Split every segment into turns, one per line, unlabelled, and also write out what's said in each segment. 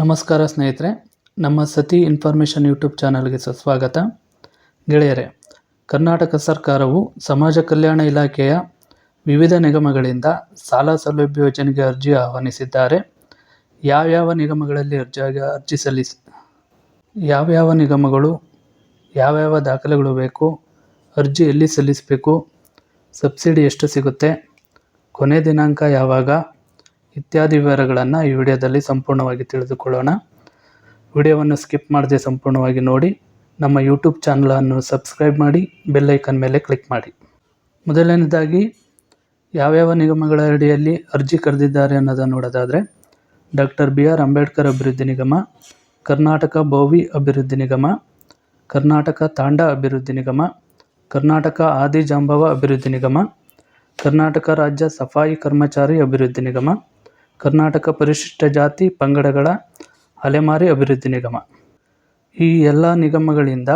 ನಮಸ್ಕಾರ ಸ್ನೇಹಿತರೆ, ನಮ್ಮ ಸತಿ ಇನ್ಫಾರ್ಮೇಷನ್ ಯೂಟ್ಯೂಬ್ ಚಾನಲ್ಗೆ ಸುಸ್ವಾಗತ. ಗೆಳೆಯರೆ, ಕರ್ನಾಟಕ ಸರ್ಕಾರವು ಸಮಾಜ ಕಲ್ಯಾಣ ಇಲಾಖೆಯ ವಿವಿಧ ನಿಗಮಗಳಿಂದ ಸಾಲ ಸೌಲಭ್ಯ ಯೋಜನೆಗೆ ಅರ್ಜಿ ಆಹ್ವಾನಿಸಿದ್ದಾರೆ. ಯಾವ್ಯಾವ ನಿಗಮಗಳಲ್ಲಿ ಅರ್ಜಿಯಾಗಿ ಅರ್ಜಿ ಸಲ್ಲಿಸಿ, ಯಾವ್ಯಾವ ನಿಗಮಗಳು, ಯಾವ್ಯಾವ ದಾಖಲೆಗಳು ಬೇಕು, ಅರ್ಜಿ ಎಲ್ಲಿ ಸಲ್ಲಿಸಬೇಕು, ಸಬ್ಸಿಡಿ ಎಷ್ಟು ಸಿಗುತ್ತೆ, ಕೊನೆ ದಿನಾಂಕ ಯಾವಾಗ ಇತ್ಯಾದಿ ವಿವರಗಳನ್ನು ಈ ವಿಡಿಯೋದಲ್ಲಿ ಸಂಪೂರ್ಣವಾಗಿ ತಿಳಿದುಕೊಳ್ಳೋಣ. ವಿಡಿಯೋವನ್ನು ಸ್ಕಿಪ್ ಮಾಡದೆ ಸಂಪೂರ್ಣವಾಗಿ ನೋಡಿ, ನಮ್ಮ ಯೂಟ್ಯೂಬ್ ಚಾನಲನ್ನು ಸಬ್ಸ್ಕ್ರೈಬ್ ಮಾಡಿ, ಬೆಲ್ ಐಕನ್ ಮೇಲೆ ಕ್ಲಿಕ್ ಮಾಡಿ. ಮೊದಲನೇದಾಗಿ, ಯಾವ್ಯಾವ ನಿಗಮಗಳ ಅಡಿಯಲ್ಲಿ ಅರ್ಜಿ ಕರೆದಿದ್ದಾರೆ ಅನ್ನೋದನ್ನು ನೋಡೋದಾದರೆ, ಡಾಕ್ಟರ್ ಬಿ ಆರ್ ಅಂಬೇಡ್ಕರ್ ಅಭಿವೃದ್ಧಿ ನಿಗಮ, ಕರ್ನಾಟಕ ಭೋವಿ ಅಭಿವೃದ್ಧಿ ನಿಗಮ, ಕರ್ನಾಟಕ ತಾಂಡ ಅಭಿವೃದ್ಧಿ ನಿಗಮ, ಕರ್ನಾಟಕ ಆದಿಜಾಂಬವ ಅಭಿವೃದ್ಧಿ ನಿಗಮ, ಕರ್ನಾಟಕ ರಾಜ್ಯ ಸಫಾಯಿ ಕರ್ಮಚಾರಿ ಅಭಿವೃದ್ಧಿ ನಿಗಮ ಕರ್ನಾಟಕ ಪರಿಶಿಷ್ಟ ಜಾತಿ ಪಂಗಡಗಳ ಅಲೆಮಾರಿ ಅಭಿವೃದ್ಧಿ ನಿಗಮ. ಈ ಎಲ್ಲ ನಿಗಮಗಳಿಂದ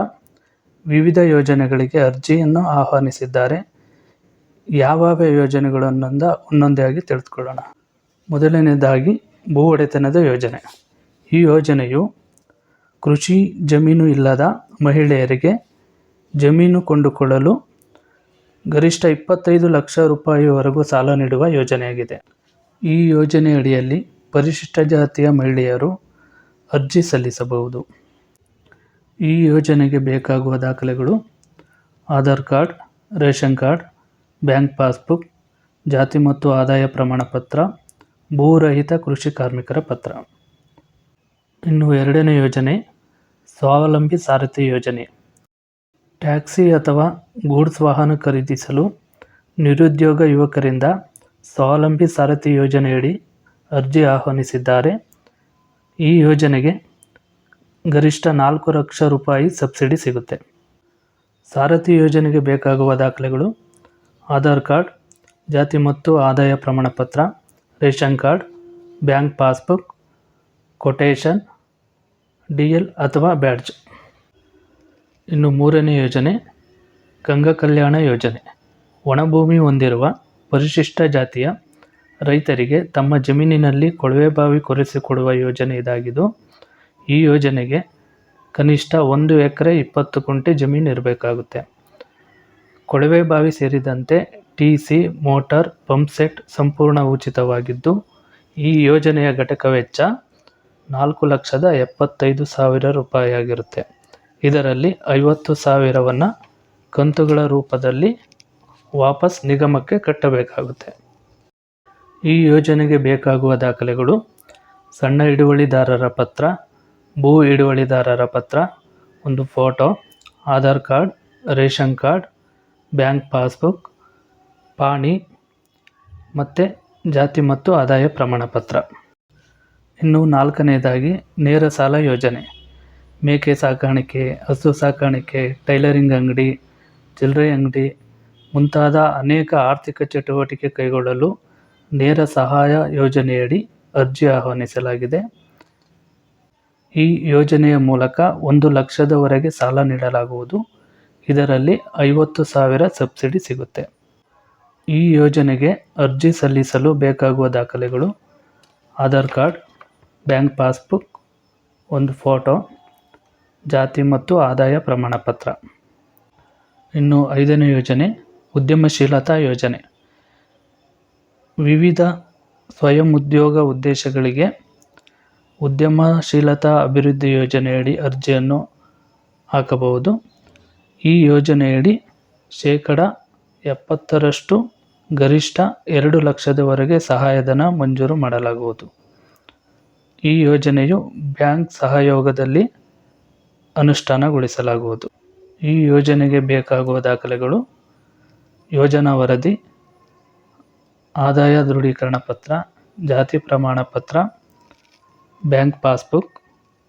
ವಿವಿಧ ಯೋಜನೆಗಳಿಗೆ ಅರ್ಜಿಯನ್ನು ಆಹ್ವಾನಿಸಿದ್ದಾರೆ. ಯಾವ್ಯಾವ ಯೋಜನೆಗಳು ಅನ್ನೋದ ಒಂದೊಂದೇ ಆಗಿ ತಿಳಿದುಕೊಳ್ಳೋಣ. ಮೊದಲನೇದಾಗಿ ಭೂ ಒಡೆತನದ ಯೋಜನೆ. ಈ ಯೋಜನೆಯು ಕೃಷಿ ಜಮೀನು ಇಲ್ಲದ ಮಹಿಳೆಯರಿಗೆ ಜಮೀನು ಕೊಂಡುಕೊಳ್ಳಲು ಗರಿಷ್ಠ ಇಪ್ಪತ್ತೈದು ಲಕ್ಷ ರೂಪಾಯಿವರೆಗೂ ಸಾಲ ನೀಡುವ ಯೋಜನೆಯಾಗಿದೆ. ಈ ಯೋಜನೆ ಅಡಿಯಲ್ಲಿ ಪರಿಶಿಷ್ಟ ಜಾತಿಯ ಮಹಿಳೆಯರು ಅರ್ಜಿ ಸಲ್ಲಿಸಬಹುದು. ಈ ಯೋಜನೆಗೆ ಬೇಕಾಗುವ ದಾಖಲೆಗಳು Aadhaar card, ration card, bank passbook, ಜಾತಿ ಮತ್ತು ಆದಾಯ ಪ್ರಮಾಣ ಪತ್ರ ಭೂರಹಿತ ಕೃಷಿ ಕಾರ್ಮಿಕರ ಪತ್ರ. ಇನ್ನು ಎರಡನೇ ಯೋಜನೆ, ಸ್ವಾವಲಂಬಿ ಸಾರಥಿ ಯೋಜನೆ. ಟ್ಯಾಕ್ಸಿ ಅಥವಾ ಗೂಡ್ಸ್ ವಾಹನ ಖರೀದಿಸಲು ನಿರುದ್ಯೋಗ ಯುವಕರಿಂದ ಸ್ವಾವಲಂಬಿ ಸಾರಥಿ ಯೋಜನೆಯಡಿ ಅರ್ಜಿ ಆಹ್ವಾನಿಸಿದ್ದಾರೆ. ಈ ಯೋಜನೆಗೆ ಗರಿಷ್ಠ ನಾಲ್ಕು ಲಕ್ಷ ರೂಪಾಯಿ ಸಬ್ಸಿಡಿ ಸಿಗುತ್ತೆ. ಸಾರಥಿ ಯೋಜನೆಗೆ ಬೇಕಾಗುವ ದಾಖಲೆಗಳು ಆಧಾರ್ ಕಾರ್ಡ್, ಜಾತಿ ಮತ್ತು ಆದಾಯ ಪ್ರಮಾಣ ಪತ್ರ ration card, bank passbook quotation D L ಅಥವಾ ಬ್ಯಾಡ್ಜ್. ಇನ್ನು ಮೂರನೇ ಯೋಜನೆ, ಗಂಗಾ ಕಲ್ಯಾಣ ಯೋಜನೆ. ಒಣಭೂಮಿ ಹೊಂದಿರುವ ಪರಿಶಿಷ್ಟ ಜಾತಿಯ ರೈತರಿಗೆ ತಮ್ಮ ಜಮೀನಿನಲ್ಲಿ ಕೊಳವೆ ಬಾವಿ ಕೊರೆಸಿಕೊಡುವ ಯೋಜನೆ ಇದಾಗಿದ್ದು, ಈ ಯೋಜನೆಗೆ ಕನಿಷ್ಠ ಒಂದು ಎಕರೆ ಇಪ್ಪತ್ತು ಕುಂಟೆ ಜಮೀನು ಇರಬೇಕಾಗುತ್ತೆ. ಕೊಳವೆ ಬಾವಿ ಸೇರಿದಂತೆ T C, motor, pump set ಸಂಪೂರ್ಣ ಉಚಿತವಾಗಿದ್ದು, ಈ ಯೋಜನೆಯ ಘಟಕ ವೆಚ್ಚ ನಾಲ್ಕು ಲಕ್ಷದ ಎಪ್ಪತ್ತೈದು ಸಾವಿರ ರೂಪಾಯಿ ಆಗಿರುತ್ತೆ ಇದರಲ್ಲಿ ಐವತ್ತು ಸಾವಿರವನ್ನು ಕಂತುಗಳ ರೂಪದಲ್ಲಿ ವಾಪಸ್ ನಿಗಮಕ್ಕೆ ಕಟ್ಟಬೇಕಾಗುತ್ತೆ. ಈ ಯೋಜನೆಗೆ ಬೇಕಾಗುವ ದಾಖಲೆಗಳು, ಸಣ್ಣ ಹಿಡುವಳಿದಾರರ ಪತ್ರ, ಭೂ ಹಿಡುವಳಿದಾರರ ಪತ್ರ, ಒಂದು photo, Aadhaar card, ration card, bank passbook, ಪಾಣಿ ಮತ್ತು ಜಾತಿ ಮತ್ತು ಆದಾಯ ಪ್ರಮಾಣ ಪತ್ರ ಇನ್ನು ನಾಲ್ಕನೇದಾಗಿ ನೇರ ಸಾಲ ಯೋಜನೆ. ಮೇಕೆ ಸಾಕಾಣಿಕೆ, ಹಸು ಸಾಕಾಣಿಕೆ, ಟೈಲರಿಂಗ್ ಅಂಗಡಿ, ಚಿಲ್ಲರೆ ಅಂಗಡಿ ಮುಂತಾದ ಅನೇಕ ಆರ್ಥಿಕ ಚಟುವಟಿಕೆ ಕೈಗೊಳ್ಳಲು ನೇರ ಸಹಾಯ ಯೋಜನೆಯಡಿ ಅರ್ಜಿ ಆಹ್ವಾನಿಸಲಾಗಿದೆ. ಈ ಯೋಜನೆಯ ಮೂಲಕ ಒಂದು ಲಕ್ಷದವರೆಗೆ ಸಾಲ ನೀಡಲಾಗುವುದು. ಇದರಲ್ಲಿ ಐವತ್ತು ಸಾವಿರ ಸಬ್ಸಿಡಿ ಸಿಗುತ್ತೆ. ಈ ಯೋಜನೆಗೆ ಅರ್ಜಿ ಸಲ್ಲಿಸಲು ಬೇಕಾಗುವ ದಾಖಲೆಗಳು, ಆಧಾರ್ ಕಾರ್ಡ್, ಬ್ಯಾಂಕ್ ಪಾಸ್ಬುಕ್, ಒಂದು ಫೋಟೋ, ಜಾತಿ ಮತ್ತು ಆದಾಯ ಪ್ರಮಾಣಪತ್ರ. ಇನ್ನು ಐದನೇ ಯೋಜನೆ ಉದ್ಯಮಶೀಲತಾ ಯೋಜನೆ. ವಿವಿಧ ಸ್ವಯಂ ಉದ್ಯೋಗ ಉದ್ದೇಶಗಳಿಗೆ ಉದ್ಯಮಶೀಲತಾ ಅಭಿವೃದ್ಧಿ ಯೋಜನೆಯಡಿ ಅರ್ಜಿಯನ್ನು ಹಾಕಬಹುದು. ಈ ಯೋಜನೆಯಡಿ ಶೇಕಡ ಎಪ್ಪತ್ತರಷ್ಟು ಗರಿಷ್ಠ ಎರಡು ಲಕ್ಷದವರೆಗೆ ಸಹಾಯಧನ ಮಂಜೂರು ಮಾಡಲಾಗುವುದು. ಈ ಯೋಜನೆಯು ಬ್ಯಾಂಕ್ ಸಹಯೋಗದಲ್ಲಿ ಅನುಷ್ಠಾನಗೊಳಿಸಲಾಗುವುದು. ಈ ಯೋಜನೆಗೆ ಬೇಕಾಗುವ ದಾಖಲೆಗಳು ಯೋಜನಾ ವರದಿ, ಆದಾಯ ದೃಢೀಕರಣ ಪತ್ರ, ಜಾತಿ ಪ್ರಮಾಣ ಪತ್ರ, bank passbook,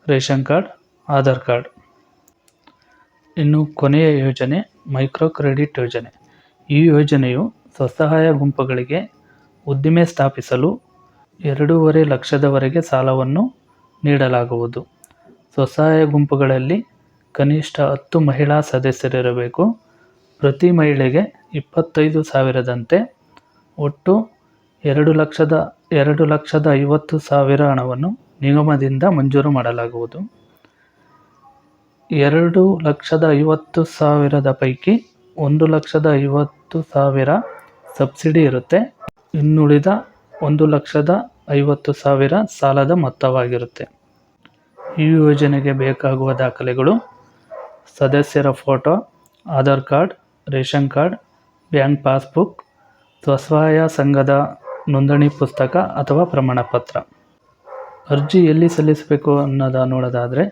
ration card, Aadhaar card. ಇನ್ನು ಕೊನೆಯ ಯೋಜನೆ, ಮೈಕ್ರೋ ಕ್ರೆಡಿಟ್ ಯೋಜನೆ. ಈ ಯೋಜನೆಯು ಸ್ವಸಹಾಯ ಗುಂಪುಗಳಿಗೆ ಉದ್ದಿಮೆ ಸ್ಥಾಪಿಸಲು ಎರಡೂವರೆ ಲಕ್ಷದವರೆಗೆ ಸಾಲವನ್ನು ನೀಡಲಾಗುವುದು. ಸ್ವಸಹಾಯ ಗುಂಪುಗಳಲ್ಲಿ ಕನಿಷ್ಠ ಹತ್ತು ಮಹಿಳಾ ಸದಸ್ಯರಿರಬೇಕು. ಪ್ರತಿ ಮಹಿಳೆಗೆ ಇಪ್ಪತ್ತೈದು ಸಾವಿರದಂತೆ ಒಟ್ಟು ಎರಡು ಲಕ್ಷದ ಎರಡು ಲಕ್ಷದ ಐವತ್ತು ಸಾವಿರ ಹಣವನ್ನು ನಿಗಮದಿಂದ ಮಂಜೂರು ಮಾಡಲಾಗುವುದು. ಎರಡು ಲಕ್ಷದ ಐವತ್ತು ಸಾವಿರದ ಪೈಕಿ ಒಂದು ಲಕ್ಷದ ಐವತ್ತು ಸಾವಿರ ಸಬ್ಸಿಡಿ ಇರುತ್ತೆ. ಇನ್ನುಳಿದ ಒಂದು ಲಕ್ಷದ ಐವತ್ತು ಸಾವಿರ ಸಾಲದ ಮೊತ್ತವಾಗಿರುತ್ತೆ. ಈ ಯೋಜನೆಗೆ ಬೇಕಾಗುವ ದಾಖಲೆಗಳು ಸದಸ್ಯರ photo, Aadhaar card, ration card bank passbook, ಸ್ವಸಹಾಯ ಸಂಘದ ನೋಂದಣಿ ಪುಸ್ತಕ ಅಥವಾ ಪ್ರಮಾಣ ಪತ್ರ ಅರ್ಜಿ ಎಲ್ಲಿ ಸಲ್ಲಿಸಬೇಕು ಅನ್ನೋದ ನೋಡೋದಾದರೆ,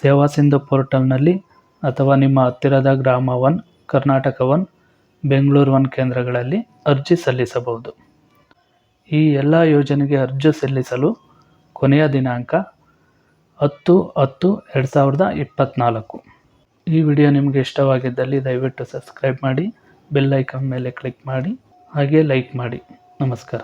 ಸೇವಾ ಸಿಂಧು ಪೋರ್ಟಲ್ನಲ್ಲಿ ಅಥವಾ ನಿಮ್ಮ ಹತ್ತಿರದ Grama one, Karnataka one, Bengaluru one ಕೇಂದ್ರಗಳಲ್ಲಿ ಅರ್ಜಿ ಸಲ್ಲಿಸಬಹುದು. ಈ ಎಲ್ಲ ಯೋಜನೆಗೆ ಅರ್ಜಿ ಸಲ್ಲಿಸಲು ಕೊನೆಯ ದಿನಾಂಕ ಹತ್ತು ಹತ್ತು ಎರಡು ಸಾವಿರದ ಇಪ್ಪತ್ತ್ನಾಲ್ಕು ಈ ವಿಡಿಯೋ ನಿಮಗೆ ಇಷ್ಟವಾಗಿದ್ದಲ್ಲಿ ದಯವಿಟ್ಟು ಸಬ್ಸ್ಕ್ರೈಬ್ ಮಾಡಿ. ಬೆಲ್ ಐಕಾನ್ ಮೇಲೆ ಕ್ಲಿಕ್ ಮಾಡಿ ಹಾಗೆ ಲೈಕ್ ಮಾಡಿ. ನಮಸ್ಕಾರ.